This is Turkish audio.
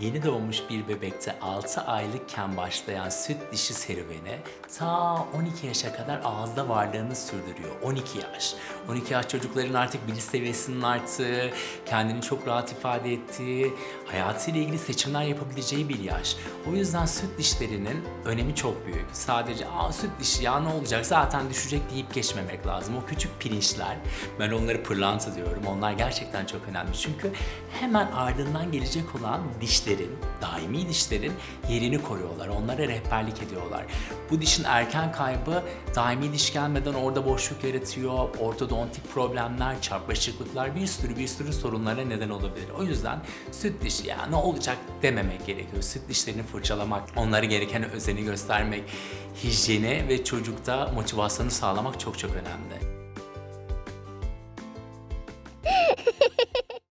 yeni doğmuş bir bebekte 6 aylıkken başlayan süt dişi serüveni ta 12 yaşa kadar ağızda varlığını sürdürüyor. 12 yaş. 12 yaş çocukların artık bilinç seviyesinin arttığı, kendini çok rahat ifade ettiği, hayatıyla ilgili seçimler yapabileceği bir yaş. O yüzden süt dişlerinin önemi çok büyük. Sadece Aa, süt dişi ya ne olacak zaten düşecek deyip geçmemek lazım. O küçük pirinçler, ben onları pırlanta diyorum. Onlar gerçekten çok önemli. Çünkü hemen ardından gelecek olan dişlerin, daimi dişlerin yerini koruyorlar. Onlara rehberlik ediyorlar. Bu dişin erken kaybı daimi diş gelmeden orada boşluk yaratıyor. Ortodontik problemler, çarpışıklıklar bir sürü bir sürü sorunlara neden olabilir. O yüzden süt dişi ya ne olacak dememek gerekiyor. Süt dişlerini fırçalamak, onlara gereken özeni göstermek, hijyeni ve çocukta motivasyonu sağlamak çok çok önemli.